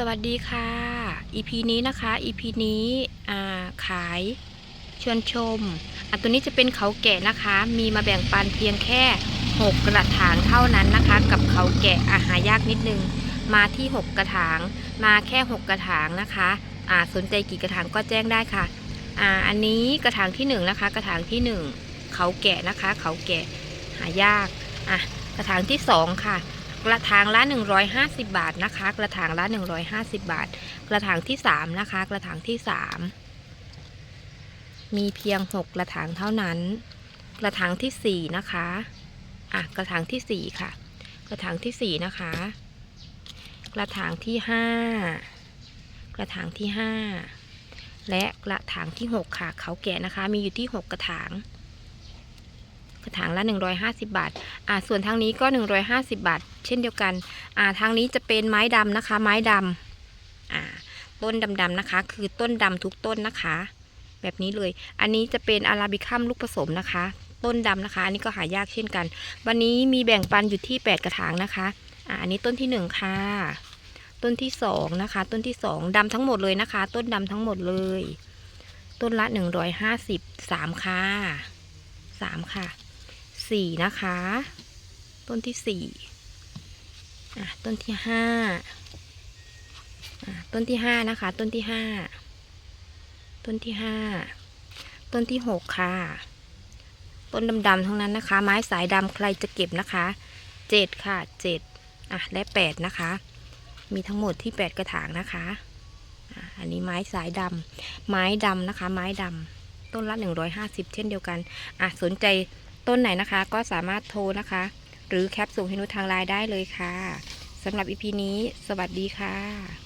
สวัสดีค่ะ EP นี้นะคะ EP นี้ขายชวนชมอะตัวนี้จะเป็นเขาแกะนะคะ มีมาแบ่งปันเพียงแค่ 6 กระถางเท่านั้นนะคะ กับเขาแกะอาหายากนิดนึง มาที่ 6 กระถาง มาแค่ 6 กระถางนะคะอ่าสนใจกี่กระถางก็แจ้งได้ค่ะอ่าอันนี้กระถางที่ 1 นะคะ กระถางที่ 1 เขาแกะนะคะ เขาแกะหายากอะกระถางที่ 2 ค่ะ กระถางละ 150 บาทนะคะ กระถางละ 150 บาท กระถางที่ 3 นะคะ กระถางที่ 3 มีเพียง 6 กระถางเท่านั้น กระถางทีสี่4 นะคะอะกระถางทีสี่4 ค่ะ กระถางทีสี่ 4 นะคะ กระถางที่ 5 กระถางที่ 5 และกระถางที่ 6 ค่ะ เขาแก่นะคะ มีอยู่ที่ 6 กระถาง กระถางละ 150 บาท อ่าส่วนทางนี้ก็ 150 บาท เช่นเดียวกัน อ่าทางนี้จะเป็นไม้ดำนะคะ ไม้ดำอ่าต้นดำๆนะคะ คือต้นดำทุกต้นนะคะ แบบนี้เลย อันนี้จะเป็นอาราบิคัมลูกผสมนะคะ ต้นดำนะคะ อันนี้ก็หายากเช่นกัน วันนี้มีแบ่งปันอยู่ที่ 8 กระถางนะคะ อ่าอันนี้ต้นที่ 1 ค่ะ ต้นที่ 2 นะคะ ต้นที่ 2ดำทั้งหมดเลยนะคะ ต้นดำทั้งหมดเลยต้นละ 150 3 ค่ะ 3 ค่ะ สี่นะคะ ต้นที่สี่ต้นที่ห้าต้นที่ห้านะคะ ต้นที่ห้าต้นที่ห้าต้นที่หกค่ะ ต้นดำๆทั้งนั้นนะคะ ไม้สายดำใครจะเก็บนะคะเจ็ดค่ะเจ็ดอะและแปดนะคะ มีทั้งหมดที่แปดกระถางนะคะอันนี้ไม้สายดำไม้ดำนะคะ ไม้ดำต้นละหนึ่งร้อยห้าสิบเช่นเดียวกันอะสนใจ ต้นไหนนะคะก็สามารถโทรนะคะ หรือแคปส่งให้นุชทางไลน์ได้เลยค่ะสำหรับอีพีนี้ สวัสดีค่ะ